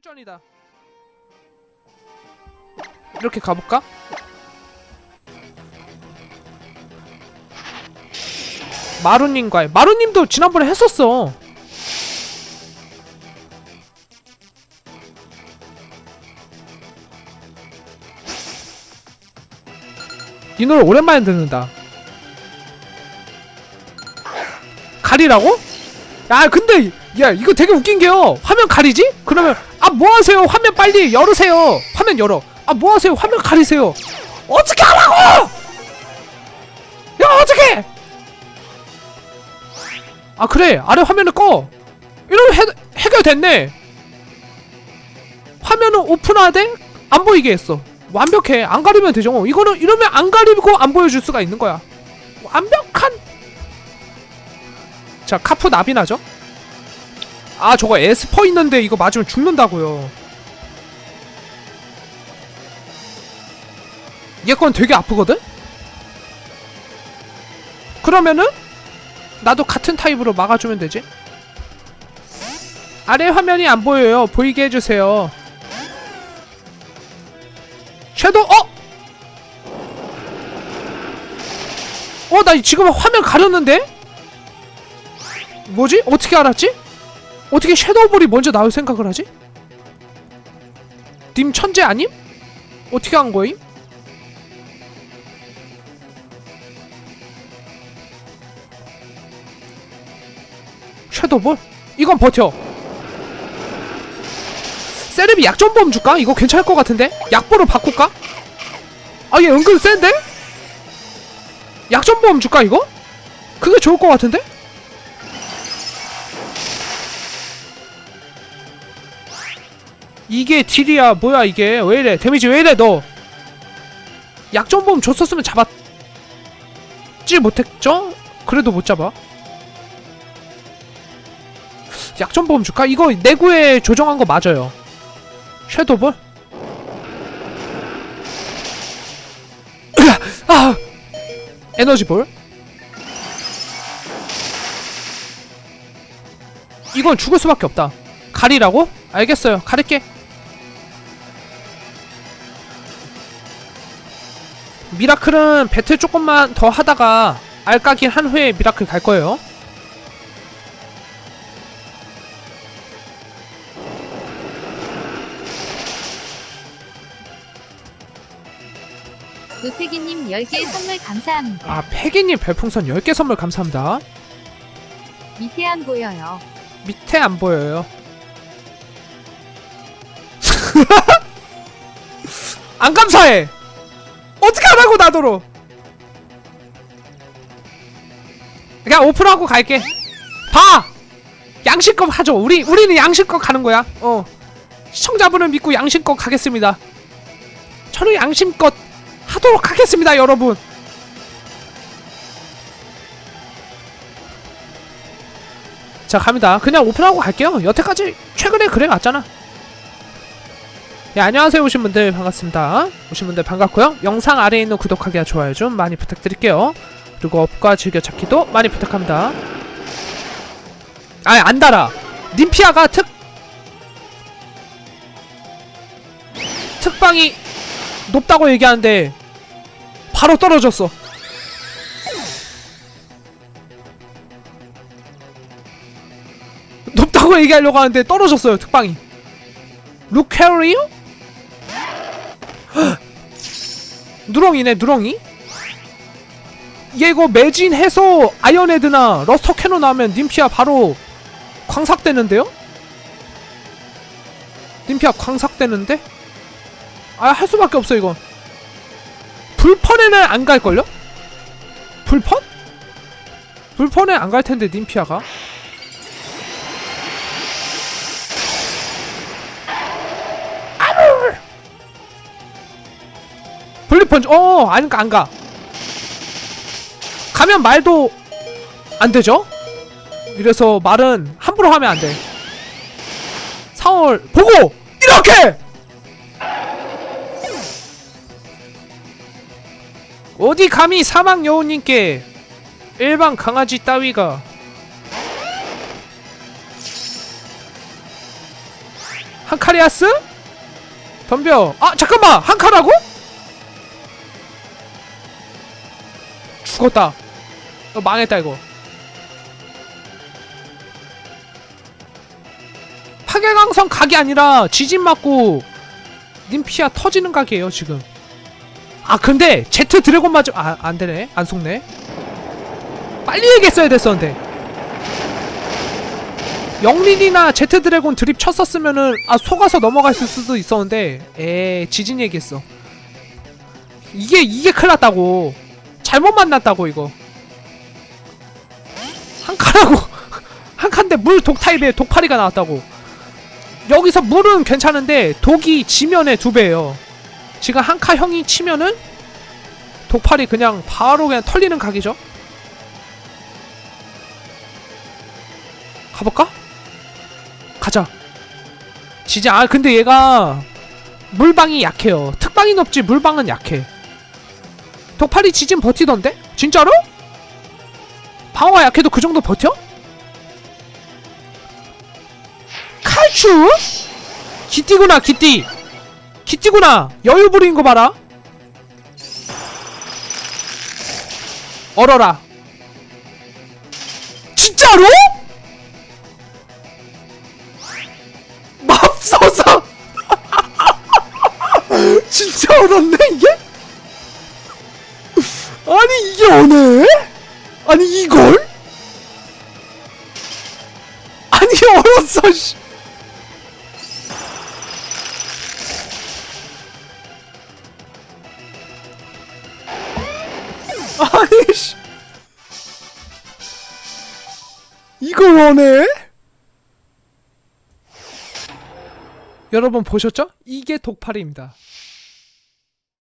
출전이다. 이렇게 가볼까? 마루님과의 마루님도 지난번에 했었어. 이 노래 오랜만에 듣는다. 가리라고? 야 근데 야 이거 되게 웃긴 게요 화면 가리지? 그러면 아 뭐하세요? 화면 빨리 열으세요. 화면 열어. 아 뭐하세요? 화면 가리세요. 어떻게 하라고! 야 어떻게! 아 그래. 아래 화면을 꺼. 이러면 해, 해결됐네. 화면은 오픈하되 안 보이게 했어. 완벽해. 안 가리면 되죠. 이거는 이러면 안 가리고 안 보여줄 수가 있는 거야. 완벽한. 자 카프 나비 나죠 아 저거 에스퍼 있는데 이거 맞으면 죽는다고요 얘 건 되게 아프거든? 그러면은 나도 같은 타입으로 막아주면 되지 아래 화면이 안 보여요 보이게 해주세요 섀도우 어? 어 나 지금 화면 가렸는데? 뭐지? 어떻게 알았지? 어떻게 섀도우볼이 먼저 나올 생각을 하지? 님 천재 아님? 어떻게 한 거임? 섀도우볼? 이건 버텨 세레비 약점보험 줄까? 이거 괜찮을 것 같은데? 약보로 바꿀까? 아 얘 은근 센데? 약점보험 줄까 이거? 그게 좋을 것 같은데? 이게 딜이야? 뭐야 이게? 왜 이래? 데미지 왜 이래 너? 약점보험 줬었으면 잡았지 못했죠? 그래도 못 잡아. 약점보험 줄까? 이거 내구에 조정한 거 맞아요. 섀도볼? 아! 에너지볼? 이건 죽을 수밖에 없다. 가리라고? 알겠어요. 가릴게 미라클은 배틀 조금만 더 하다가 알까기 한 후에 미라클 갈 거예요. 노태기님 10개 선물 감사합니다. 아, 패기님 별풍선 10개 선물 감사합니다. 밑에 안 보여요. 밑에 안 보여요. 안 감사해! 어떻게 하라고, 나도로! 그냥 오픈하고 갈게. 봐! 양심껏 하죠. 우리, 우리는 양심껏 가는 거야. 어. 시청자분을 믿고 양심껏 가겠습니다. 저는 양심껏 하도록 하겠습니다, 여러분. 자 갑니다 그냥 오픈하고 갈게요 여태까지 최근에 그래 갔잖아 예 안녕하세요 오신 분들. 반갑습니다. 오신 분들 반갑고요. 영상 아래에 있는 구독하기와 좋아요 좀 많이 부탁드릴게요. 그리고 업과 즐겨찾기도 많이 부탁합니다. 아니 안 달아 님피아가 특 특방이 높다고 얘기하는데 바로 떨어졌어. 높다고 얘기하려고 하는데 떨어졌어요 특방이. 루케리오? 누렁이네 누렁이? 얘 이거 매진해서 아이언헤드나 러스터 캐논 나오면 님피아 바로 광삭되는데요? 님피아 광삭되는데? 아 할 수밖에 없어 이건 불펀에는 안 갈걸요? 불펀? 불펀에 안 갈 텐데 님피아가 펀치 어 안가 안가 가면 말도 안 되죠? 이래서 말은 함부로 하면 안돼 상황을 보고 이렇게 어디 감히 사막 여우님께 일반 강아지 따위가 한카리아스? 덤벼. 아 잠깐만 한카라고? 죽었다. 어, 망했다 이거. 파괴강성 각이 아니라 지진 맞고 님피아 터지는 각이에요 지금. 아 근데 제트 드래곤 맞으 아 안되네 안 속네. 빨리 얘기했어야 됐었는데. 영린이나 제트 드래곤 드립 쳤었으면은 아 속아서 넘어갔을 수도 있었는데 에 지진 얘기했어. 이게 이게 큰일 났다고. 잘못 만났다고 이거. 한 칸하고 한 칸인데 물 독 타입에 독파리가 나왔다고. 여기서 물은 괜찮은데 독이 지면에 두 배예요. 지금 한 카 형이 치면은 독파리 그냥 바로 그냥 털리는 각이죠. 가볼까? 가자. 진짜 아 근데 얘가 물방이 약해요. 특방이 높지 물방은 약해. 독파리 지진 버티던데? 진짜로? 방어가 약해도 그 정도 버텨? 칼춤? 기띠구나 기띠 기띠구나 여유 부리는 거 봐라 얼어라 진짜로? 맙소사 진짜 얼었네 이게? 이게 오네? 아니 이걸? 아니 얼었어 씨. 아니 씨. 이걸 원해? 여러분 보셨죠? 이게 독파리입니다.